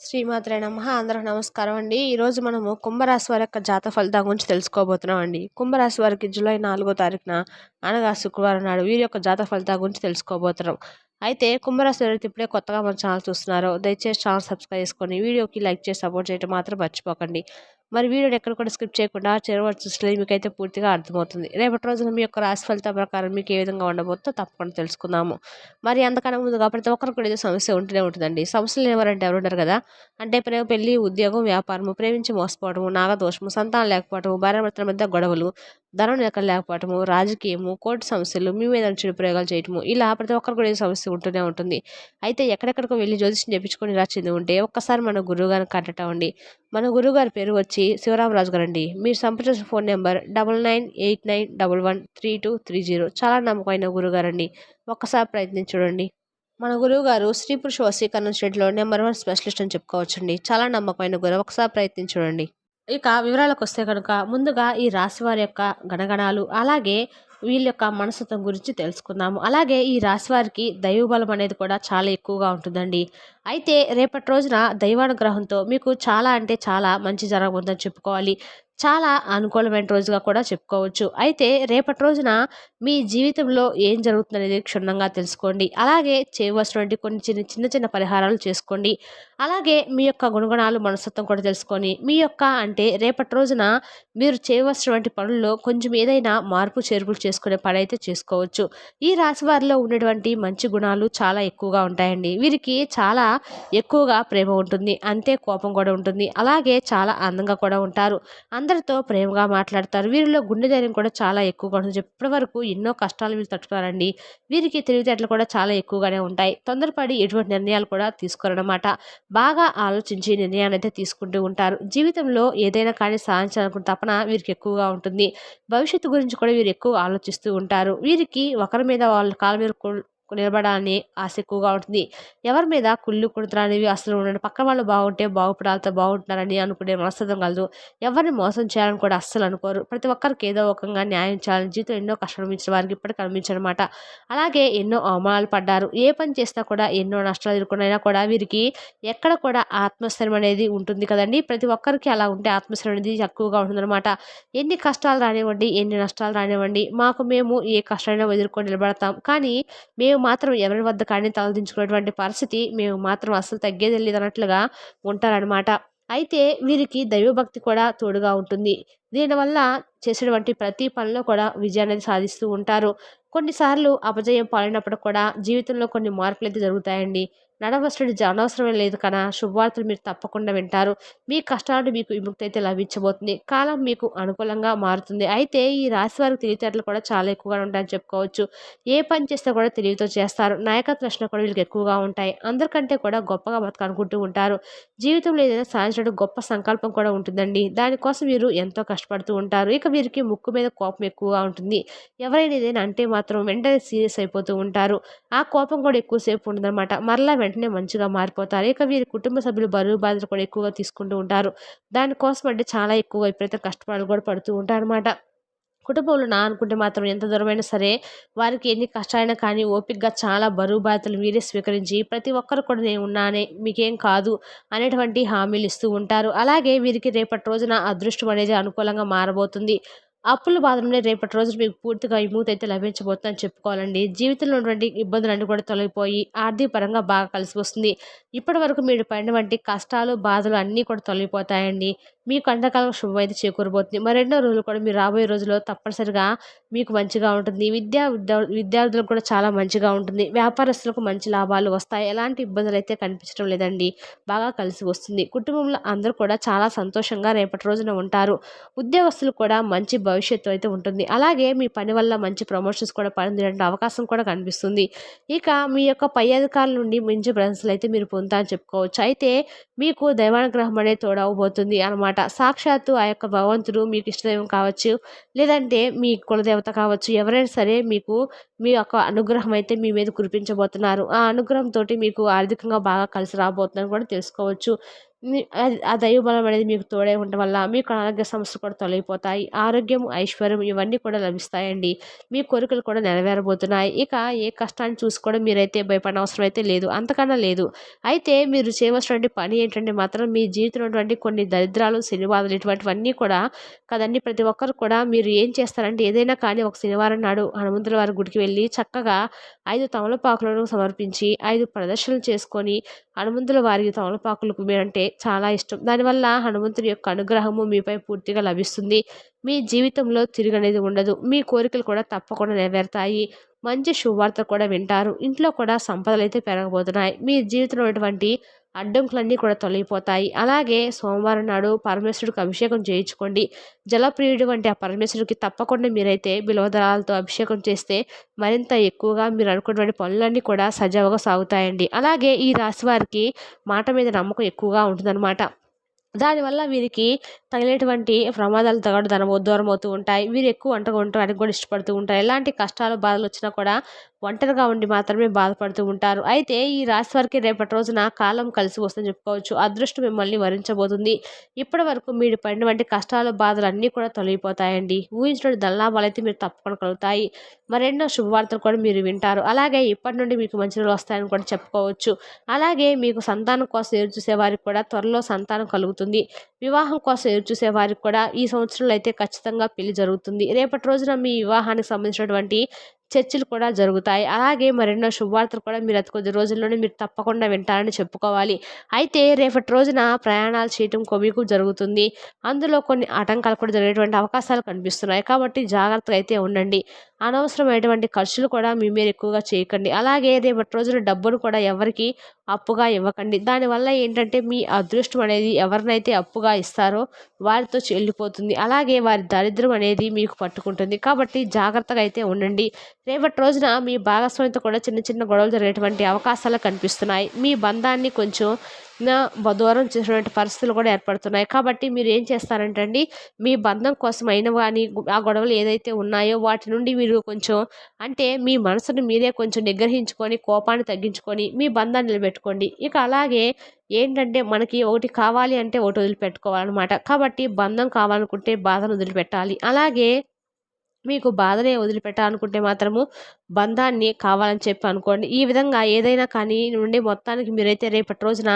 శ్రీమాత్రే నమ. అందరూ నమస్కారం అండి. ఈరోజు మనము కుంభరాశి వారి యొక్క జాత ఫలితం గురించి తెలుసుకోబోతున్నాం అండి. కుంభరాశి వారికి జూలై నాలుగో తారీఖున అనగా శుక్రవారం నాడు వీరి యొక్క జాత ఫలితం గురించి తెలుసుకోబోతున్నాం. అయితే కుంభరాశి వారికి ఇప్పుడే కొత్తగా మన ఛానల్ చూస్తున్నారో దయచేసి ఛానల్ సబ్స్క్రైబ్ చేసుకొని వీడియోకి లైక్ చేసి సపోర్ట్ చేయడం మాత్రం మర్చిపోకండి. మరి వీడియోని ఎక్కడ కూడా స్కిప్ చేయకుండా చివరి చూస్తే మీకు అయితే పూర్తిగా అర్థమవుతుంది. రేపటి రోజున మీ యొక్క రాశి ఫలితం ప్రకారం మీకు ఏ విధంగా ఉండబోతుందో తప్పకుండా తెలుసుకుందాము. మరి అంతకన్నా ముందుగా ప్రతి ఒక్కరికి కూడా ఏదో సమస్య ఉంటూనే ఉంటుందండి. సమస్యలు ఎవరంటే ఎవరు ఉంటారు కదా? అంటే ప్రేమ పెళ్ళి ఉద్యోగం వ్యాపారము ప్రేమించి మోసపోవడము నాగదోషము సంతానం లేకపోవడము భార్యాభర్తల మధ్య గొడవలు ధనం లెక్క లేకపోవటము రాజకీయము కోర్టు సమస్యలు మీ మీద చెడు ప్రయోగాలు చేయటము ఇలా ప్రతి ఒక్కరు కూడా సమస్య ఉంటూనే ఉంటుంది. అయితే ఎక్కడెక్కడికో వెళ్ళి జ్యోతిష్యం చెప్పించుకొని రాచింది ఉంటే ఒక్కసారి మన గురువు గారిని కట్టటం అండి మన గురువుగారి పేరు వచ్చి శివరామరాజు గారండి. మీరు సంప్రదించిన phone number double nine eight nine double one three two three zero. చాలా నమ్మకమైన గురుగారండి ఒక్కసారి ప్రయత్నించి చూడండి మన గురువుగారు శ్రీ స్త్రీ పురుష వశీకరణ స్టేట్లో నెంబర్ వన్ స్పెషలిస్ట్ అని చెప్పుకోవచ్చండి. చాలా నమ్మకమైన గురువు. ఒకసారి ప్రయత్నించి చూడండి ఇక వివరాలకు వస్తే కనుక ముందుగా ఈ రాశి వారి యొక్క గణగణాలు అలాగే వీళ్ళ యొక్క మనస్తత్వం గురించి తెలుసుకుందాము. అలాగే ఈ రాశి వారికి దైవబలం అనేది కూడా చాలా ఎక్కువగా ఉంటుందండి. అయితే రేపటి రోజున దైవానుగ్రహంతో మీకు చాలా అంటే చాలా మంచి జరగబోతుందని చెప్పుకోవాలి. చాలా అనుకూలమైన రోజుగా కూడా చెప్పుకోవచ్చు. అయితే రేపటి రోజున మీ జీవితంలో ఏం జరుగుతుందనేది క్షుణ్ణంగా తెలుసుకోండి. అలాగే చేయవలసినటువంటి కొన్ని చిన్న చిన్న చిన్న పరిహారాలు చేసుకోండి. అలాగే మీ యొక్క గుణగుణాలు మనస్తత్వం కూడా తెలుసుకొని మీ యొక్క అంటే రేపటి రోజున మీరు చేయవలసినటువంటి పనుల్లో కొంచెం ఏదైనా మార్పు చేర్పులు చేసుకునే పని అయితే చేసుకోవచ్చు. ఈ రాశి వారిలో ఉన్నటువంటి మంచి గుణాలు చాలా ఎక్కువగా ఉంటాయండి. వీరికి చాలా ఎక్కువగా ప్రేమ ఉంటుంది. అంతే కోపం కూడా ఉంటుంది. అలాగే చాలా అందంగా కూడా ఉంటారు. అందరితో ప్రేమగా మాట్లాడతారు. వీరిలో గుండె ధైర్యం కూడా చాలా ఎక్కువగా ఉంటుంది. ఇప్పటి వరకు ఎన్నో కష్టాలు వీళ్ళు తట్టుకున్నారండి. వీరికి తెలివితేటలు కూడా చాలా ఎక్కువగానే ఉంటాయి. తొందరపడి ఎటువంటి నిర్ణయాలు కూడా తీసుకోరనమాట బాగా ఆలోచించి నిర్ణయాన్ని అయితే తీసుకుంటూ ఉంటారు. జీవితంలో ఏదైనా కానీ సాధించాలనుకున్న తపన వీరికి ఎక్కువగా ఉంటుంది. భవిష్యత్తు గురించి కూడా వీరు ఎక్కువ ఆలోచిస్తూ ఉంటారు. వీరికి ఒకరి మీద వాళ్ళ కాళ్ళ మీద నిలబడాలని ఆశ ఎక్కువగా ఉంటుంది. ఎవరి మీద కుళ్ళు కుడుతులు అనేవి అసలు ఉండండి పక్క వాళ్ళు బాగుంటే బాగుపడాలతో బాగుంటున్నారని అనుకునే మనస్తత్వం కలదు. ఎవరిని మోసం చేయాలని కూడా అస్సలు అనుకోరు. ప్రతి ఒక్కరికి ఏదో ఒకంగా న్యాయం చేయాలని జీవితం ఎన్నో కష్టం మించిన వారికి ఇప్పటికీ కనిపించనమాట అలాగే ఎన్నో అవమానాలు పడ్డారు. ఏ పని చేసినా కూడా ఎన్నో నష్టాలు ఎదుర్కొనైనా కూడా వీరికి ఎక్కడ కూడా ఆత్మస్థైర్యం అనేది ఉంటుంది కదండి. ప్రతి ఒక్కరికి అలా ఉంటే ఆత్మస్థైర్యం అనేది ఎక్కువగా ఉంటుందన్నమాట. ఎన్ని కష్టాలు రానివ్వండి ఎన్ని నష్టాలు రానివ్వండి మాకు మేము ఏ కష్టమైనా ఎదుర్కొని నిలబడతాం. కానీ మేము మేము మాత్రం ఎవరి వద్ద కానీ తలదించుకునేటువంటి పరిస్థితి మేము మాత్రం అసలు తగ్గేది లేదన్నట్లుగా ఉంటారనమాట అయితే వీరికి దైవభక్తి కూడా తోడుగా ఉంటుంది. దీనివల్ల చేసేటువంటి ప్రతి పనిలో కూడా విజయాన్ని సాధిస్తూ ఉంటారు. కొన్నిసార్లు అపజయం పాలైనప్పుడు కూడా జీవితంలో కొన్ని మార్పులు అయితే జరుగుతాయండి. నడవలసిన అనవసరమే లేదు కదా శుభవార్తలు మీరు తప్పకుండా వింటారు. మీ కష్టాలు మీకు విముక్తి అయితే లభించబోతుంది. కాలం మీకు అనుకూలంగా మారుతుంది. అయితే ఈ రాశి వారికి తెలివితేటలు కూడా చాలా ఎక్కువగా ఉంటాయని చెప్పుకోవచ్చు. ఏ పని చేస్తే కూడా తెలివితో చేస్తారు. నాయకత్వ రచన కూడా వీళ్ళకి ఎక్కువగా ఉంటాయి. అందరికంటే కూడా గొప్పగా బతకనుకుంటూ ఉంటారు. జీవితంలో ఏదైనా సాధించడం గొప్ప సంకల్పం కూడా ఉంటుందండి. దానికోసం వీరు ఎంతో కష్టపడుతూ ఉంటారు. ఇక వీరికి ముక్కు మీద కోపం ఎక్కువగా ఉంటుంది. ఎవరైనా ఏదైనా అంటే మాత్రం వెంటనే సీరియస్ అయిపోతూ ఉంటారు. ఆ కోపం కూడా ఎక్కువసేపు ఉంటుందన్నమాట మరలా వెంటనే మంచిగా మారిపోతారు. ఇక వీరి కుటుంబ సభ్యులు బరువు బాధలు కూడా ఎక్కువగా తీసుకుంటూ ఉంటారు. దానికోసం అంటే చాలా ఎక్కువగా ఎప్పుడైతే కష్టపడాలు కూడా పడుతూ ఉంటారు అనమాట కుటుంబంలో నా అనుకుంటే మాత్రం ఎంత దూరమైనా సరే వారికి ఎన్ని కష్టాలైనా కానీ ఓపికగా చాలా బరువు బాధ్యతలు వీరే స్వీకరించి ప్రతి ఒక్కరు కూడా నేను ఉన్నానే మీకేం కాదు అనేటువంటి హామీలు ఇస్తూ ఉంటారు. అలాగే వీరికి రేపటి రోజున అదృష్టం అనేది అనుకూలంగా మారబోతుంది. అప్పుల బాధ రేపటి రోజు మీకు పూర్తిగా విముక్తి అయితే లభించబోతుందని చెప్పుకోవాలండి. జీవితంలో ఉన్నటువంటి ఇబ్బందులన్నీ కూడా తొలగిపోయి ఆర్థిక పరంగా బాగా కలిసి వస్తుంది. ఇప్పటి వరకు మీరు పడినటువంటి కష్టాలు బాధలు అన్నీ కూడా తొలగిపోతాయండి. మీకు అండకాల శుభం అయితే చేకూరబోతుంది. మరెన్నో రోజులు కూడా మీరు రాబోయే రోజుల్లో తప్పనిసరిగా మీకు మంచిగా ఉంటుంది. విద్యా విద్యార్థులకు కూడా చాలా మంచిగా ఉంటుంది. వ్యాపారస్తులకు మంచి లాభాలు వస్తాయి. ఎలాంటి ఇబ్బందులు అయితే కనిపించడం లేదండి. బాగా కలిసి వస్తుంది. కుటుంబంలో అందరూ కూడా చాలా సంతోషంగా రేపటి రోజున ఉంటారు. ఉద్యోగస్తులు కూడా మంచి భవిష్యత్తు అయితే ఉంటుంది. అలాగే మీ పని వల్ల మంచి ప్రమోషన్స్ కూడా పొందేటువంటి అవకాశం కూడా కనిపిస్తుంది. ఇక మీ యొక్క పై అధికారుల నుండి మంచి ప్రశంసలు అయితే మీరు పొందుతారని చెప్పుకోవచ్చు. అయితే మీకు దైవానుగ్రహం అనేది తోడవబోతుంది అనమాట సాక్షాత్తు ఆ యొక్క భగవంతుడు మీకు ఇష్టదైవం కావచ్చు లేదంటే మీ కులదేవత కావచ్చు ఎవరైనా సరే మీకు మీ యొక్క అనుగ్రహం అయితే మీ మీద కురిపించబోతున్నారు. ఆ అనుగ్రహంతో మీకు ఆర్థికంగా బాగా కలిసి రాబోతుందని కూడా తెలుసుకోవచ్చు. ఆ దైవబలం అనేది మీకు తోడే ఉండడం వల్ల మీకు ఆరోగ్య సమస్యలు కూడా తొలగిపోతాయి. ఆరోగ్యం ఐశ్వర్యం ఇవన్నీ కూడా లభిస్తాయండి. మీ కోరికలు కూడా నెరవేరబోతున్నాయి. ఇక ఏ కష్టాన్ని చూసుకోవడం మీరైతే భయపడిన అవసరం అయితే లేదు. అంతకన్నా లేదు. అయితే మీరు చేయవలసినటువంటి పని ఏంటంటే మాత్రం మీ జీవితంలో కొన్ని దరిద్రాలు శనివాదాలు ఇటువంటివన్నీ కూడా కదండి. ప్రతి ఒక్కరు కూడా మీరు ఏం చేస్తారంటే ఏదైనా కానీ ఒక శనివారం నాడు హనుమంతుల వారి గుడికి వెళ్ళి చక్కగా ఐదు తమలపాకులను సమర్పించి ఐదు ప్రదర్శనలు చేసుకొని హనుమంతుల వారి తమలపాకులకు అంటే చాలా ఇష్టం. దానివల్ల హనుమంతుని యొక్క అనుగ్రహము మీపై పూర్తిగా లభిస్తుంది. మీ జీవితంలో తిరిగనేది ఉండదు. మీ కోరికలు కూడా తప్పకుండా నెరవేరుతాయి. మంచి శుభవార్త కూడా వింటారు. ఇంట్లో కూడా సంపదలు అయితే పెరగబోతున్నాయి. మీ జీవితంలో ఉన్నటువంటి అడ్డంకులన్నీ కూడా తొలగిపోతాయి. అలాగే సోమవారం నాడు పరమేశ్వరుడికి అభిషేకం చేయించుకోండి. జలప్రియుడు వంటి ఆ పరమేశ్వరుడికి తప్పకుండా మీరైతే బిలవదరాలతో అభిషేకం చేస్తే మరింత ఎక్కువగా మీరు అనుకున్నటువంటి పనులన్నీ కూడా సజావుగా సాగుతాయండి. అలాగే ఈ రాశి వారికి మాట మీద నమ్మకం ఎక్కువగా ఉంటుందన్నమాట. దానివల్ల వీరికి తగిలేటువంటి ప్రమాదాలు తగడు ధనము దూరం అవుతూ ఉంటాయి. వీరు ఎక్కువ వంట ఉండటానికి కూడా ఇష్టపడుతూ ఉంటారు. ఎలాంటి కష్టాలు బాధలు వచ్చినా కూడా ఒంటరిగా ఉండి మాత్రమే బాధపడుతూ ఉంటారు. అయితే ఈ రాశి వారికి రేపటి రోజున కాలం కలిసి వస్తుందని చెప్పుకోవచ్చు. అదృష్టం మిమ్మల్ని వరించబోతుంది. ఇప్పటి వరకు మీరు పడినటువంటి కష్టాలు బాధలు అన్నీ కూడా తొలగిపోతాయండి. ఊహించిన దల్లాభాలు అయితే మీరు తప్పకుండా కలుగుతాయి. మరెన్నో శుభవార్తలు కూడా మీరు వింటారు. అలాగే ఇప్పటి నుండి మీకు మంచి రోజులు వస్తాయని కూడా చెప్పుకోవచ్చు. అలాగే మీకు సంతానం కోసం ఎదురు చూసే వారికి కూడా త్వరలో సంతానం కలుగుతుంది. వివాహం కోసం ఎదురు చూసే వారికి కూడా ఈ సంవత్సరంలో అయితే ఖచ్చితంగా పెళ్ళి జరుగుతుంది. రేపటి రోజున మీ వివాహానికి సంబంధించినటువంటి చర్చలు కూడా జరుగుతాయి. అలాగే మరెన్నో శుభవార్తలు కూడా మీరు అతి కొద్ది రోజుల్లోనే మీరు తప్పకుండా వింటారని చెప్పుకోవాలి. అయితే రేపటి రోజున ప్రయాణాలు చేయటం మీకు జరుగుతుంది. అందులో కొన్ని ఆటంకాలు కూడా జరిగేటువంటి అవకాశాలు కనిపిస్తున్నాయి. కాబట్టి జాగ్రత్తగా అయితే ఉండండి. అనవసరమైనటువంటి ఖర్చులు కూడా మీ మీరు ఎక్కువగా చేయకండి. అలాగే రేపటి రోజున డబ్బును కూడా ఎవరికి అప్పుగా ఇవ్వకండి. దానివల్ల ఏంటంటే మీ అదృష్టం అనేది ఎవరినైతే అప్పుగా ఇస్తారో వారితో చెల్లిపోతుంది. అలాగే వారి దరిద్రం అనేది మీకు పట్టుకుంటుంది. కాబట్టి జాగ్రత్తగా అయితే ఉండండి. రేపటి రోజున మీ భాగస్వామితో కూడా చిన్న చిన్న గొడవలు జరిగేటువంటి అవకాశాలు కనిపిస్తున్నాయి. మీ బంధాన్ని కొంచెం దూరం చేసినటువంటి పరిస్థితులు కూడా ఏర్పడుతున్నాయి. కాబట్టి మీరు ఏం చేస్తారంటే అండి మీ బంధం కోసం అయిన కానీ ఆ గొడవలు ఏదైతే ఉన్నాయో వాటి నుండి మీరు కొంచెం అంటే మీ మనసును మీరే కొంచెం నిగ్రహించుకొని కోపాన్ని తగ్గించుకొని మీ బంధాన్ని నిలబెట్టుకోండి. ఇక అలాగే ఏంటంటే మనకి ఒకటి కావాలి అంటే ఒకటి వదిలిపెట్టుకోవాలన్నమాట. కాబట్టి బంధం కావాలనుకుంటే బాధను వదిలిపెట్టాలి. అలాగే మీకు బాధనే వదిలిపెట్టాలనుకుంటే మాత్రము బంధాన్ని కావాలని చెప్పి అనుకోండి. ఈ విధంగా ఏదైనా కానీ నుండి మొత్తానికి మీరైతే రేపటి రోజున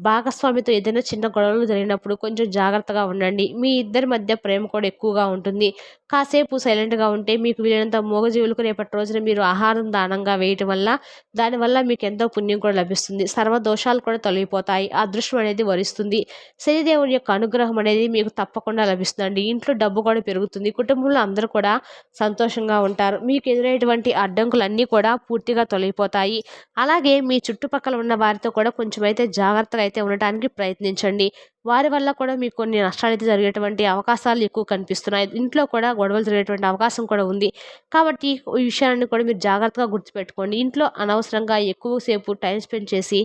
భాగస్వామితో ఏదైనా చిన్న గొడవలు జరిగినప్పుడు కొంచెం జాగ్రత్తగా ఉండండి. మీ ఇద్దరి మధ్య ప్రేమ కూడా ఎక్కువగా ఉంటుంది. కాసేపు సైలెంట్గా ఉంటే మీకు వీలైనంత మూగజీవులకు రేపటి రోజున మీరు ఆహారం దానంగా వేయటం వల్ల దానివల్ల మీకు ఎంతో పుణ్యం కూడా లభిస్తుంది. సర్వ దోషాలు కూడా తొలగిపోతాయి. అదృష్టం అనేది వరిస్తుంది. శనిదేవుని యొక్క అనుగ్రహం అనేది మీకు తప్పకుండా లభిస్తుందండి. ఇంట్లో డబ్బు కూడా పెరుగుతుంది. కుటుంబంలో అందరూ కూడా సంతోషంగా ఉంటారు. మీకు ఎదురైనటువంటి అడ్డంకులన్నీ కూడా పూర్తిగా తొలగిపోతాయి. అలాగే మీ చుట్టుపక్కల ఉన్న వారితో కూడా కొంచెం అయితే జాగ్రత్తగా అయితే ఉండటానికి ప్రయత్నించండి. వారి వల్ల కూడా మీకు కొన్ని నష్టాలు అయితే జరిగేటువంటి అవకాశాలు ఎక్కువ కనిపిస్తున్నాయి. ఇంట్లో కూడా గొడవలు జరిగేటువంటి అవకాశం కూడా ఉంది. కాబట్టి ఈ విషయాన్ని కూడా మీరు జాగ్రత్తగా గుర్తుపెట్టుకోండి. ఇంట్లో అనవసరంగా ఎక్కువసేపు టైం స్పెండ్ చేసి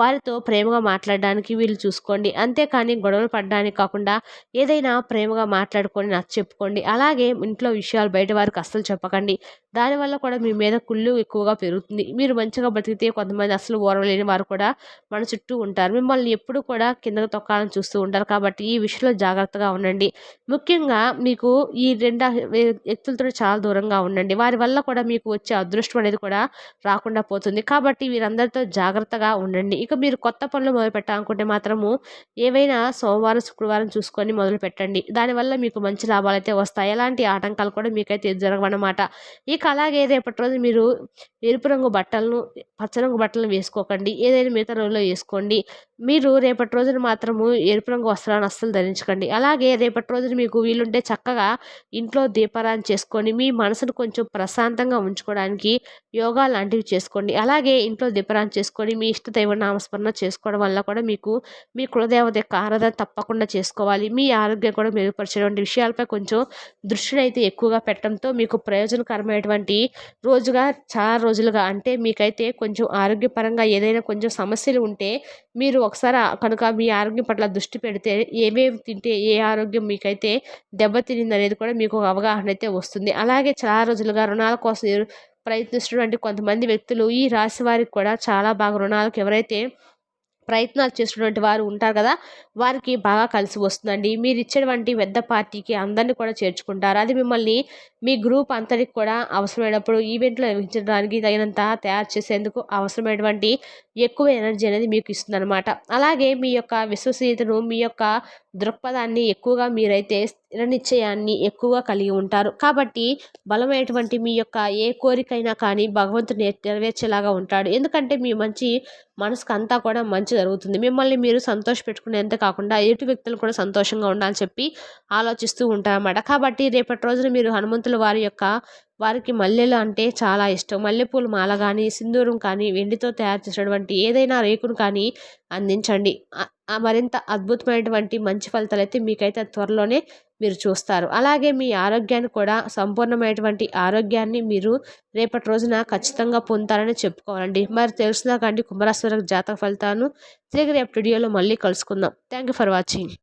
వారితో ప్రేమగా మాట్లాడడానికి వీళ్ళు చూసుకోండి. అంతేకాని గొడవలు పడడానికి కాకుండా ఏదైనా ప్రేమగా మాట్లాడుకొని నచ్చ చెప్పుకోండి. అలాగే ఇంట్లో విషయాలు బయట వారికి అస్సలు చెప్పకండి. దానివల్ల కూడా మీ మీద కుళ్ళు ఎక్కువగా పెరుగుతుంది. మీరు మంచిగా బతికితే కొంతమంది అసలు ఓరవలేని వారు కూడా మన చుట్టూ ఉంటారు. మిమ్మల్ని ఎప్పుడు కూడా కిందకు తొక్కాలని చూస్తూ ఉంటారు. కాబట్టి ఈ విషయంలో జాగ్రత్తగా ఉండండి. ముఖ్యంగా మీకు ఈ రెండు వ్యక్తులతో చాలా దూరంగా ఉండండి. వారి వల్ల కూడా మీకు వచ్చే అదృష్టం అనేది కూడా రాకుండా పోతుంది. కాబట్టి వీరందరితో జాగ్రత్తగా ఉండండి. ఇక మీరు కొత్త పనులు మొదలు పెట్టాలనుకుంటే మాత్రము ఏవైనా సోమవారం శుక్రవారం చూసుకొని మొదలు పెట్టండి. దానివల్ల మీకు మంచి లాభాలు అయితే వస్తాయి. ఎలాంటి ఆటంకాలు కూడా మీకైతే జరగవన్నమాట. ఇక అలాగే రేపటి రోజు మీరు ఎరుపు రంగు బట్టలను పచ్చ రంగు బట్టలను వేసుకోకండి. ఏదైనా మిగతా రోజుల్లో వేసుకోండి. మీరు రేపటి రోజున మాత్రము ఎరుపు రంగు వస్త్రాలను అస్సలు ధరించకండి. అలాగే రేపటి రోజున మీకు వీలుంటే చక్కగా ఇంట్లో దీపారాధన చేసుకొని మీ మనసును కొంచెం ప్రశాంతంగా ఉంచుకోవడానికి యోగా లాంటివి చేసుకోండి. అలాగే ఇంట్లో దీపారాధన చేసుకొని మీ ఇష్ట దైవ నామస్మరణ చేసుకోవడం వల్ల కూడా మీకు మీ కులదేవత యొక్క ఆరాధన తప్పకుండా చేసుకోవాలి. మీ ఆరోగ్యం కూడా మెరుగుపరిచేటువంటి విషయాలపై కొంచెం దృష్టిని అయితే ఎక్కువగా పెట్టడంతో మీకు ప్రయోజనకరమైనటువంటి రోజుగా చాలా రోజులుగా అంటే మీకైతే కొంచెం ఆరోగ్యపరంగా ఏదైనా కొంచెం సమస్యలు ఉంటే మీరు ఒకసారి కనుక మీ ఆరోగ్యం పట్ల దృష్టి పెడితే ఏమేమి తింటే ఏ ఆరోగ్యం మీకైతే దెబ్బతినింది అనేది కూడా మీకు ఒక అవగాహన అయితే వస్తుంది. అలాగే చాలా రోజులుగా రుణాల కోసం ప్రయత్నిస్తున్నటువంటి కొంతమంది వ్యక్తులు ఈ రాశి వారికి కూడా చాలా బాగా రుణాలకు ఎవరైతే ప్రయత్నాలు చేస్తున్నటువంటి వారు ఉంటారు కదా వారికి బాగా కలిసి వస్తుందండి. మీరు ఇచ్చేటువంటి పెద్ద పార్టీకి అందరినీ కూడా చేర్చుకుంటారు. అది మిమ్మల్ని మీ గ్రూప్ అంతటికి కూడా అవసరమైనప్పుడు ఈవెంట్లు నిర్వహించడానికి తగినంత తయారు చేసేందుకు అవసరమైనటువంటి ఎక్కువ ఎనర్జీ అనేది మీకు ఇస్తుందనమాట అలాగే మీ యొక్క విశ్వసనీయతను మీ యొక్క దృక్పథాన్ని ఎక్కువగా మీరైతే స్థిర నిశ్చయాన్ని ఎక్కువగా కలిగి ఉంటారు. కాబట్టి బలమైనటువంటి మీ యొక్క ఏ కోరికైనా కానీ భగవంతుడు నెరవేర్చేలాగా ఉంటాడు. ఎందుకంటే మీ మంచి మనసుకు అంతా కూడా మంచి జరుగుతుంది. మిమ్మల్ని మీరు సంతోష పెట్టుకునేంత కాకుండా ఎటు వ్యక్తులు కూడా సంతోషంగా ఉండాలని చెప్పి ఆలోచిస్తూ ఉంటారన్నమాట. కాబట్టి రేపటి రోజున మీరు హనుమంతుల వారి యొక్క వారికి మల్లెలు అంటే చాలా ఇష్టం. మల్లెపూలు మాల కానీ సింధూరం కానీ వెండితో తయారు చేసినటువంటి ఏదైనా రేకును కానీ అందించండి. మరింత అద్భుతమైనటువంటి మంచి ఫలితాలు అయితే మీకైతే త్వరలోనే మీరు చూస్తారు. అలాగే మీ ఆరోగ్యాన్ని కూడా సంపూర్ణమైనటువంటి ఆరోగ్యాన్ని మీరు రేపటి రోజున ఖచ్చితంగా పొందుతారని చెప్పుకోవాలండి. మరి తెలుసుదా కండి కుంభరాశ్వర జాతక ఫలితాలను తిరిగి రేపు వీడియోలో మళ్ళీ కలుసుకుందాం. Thank you for watching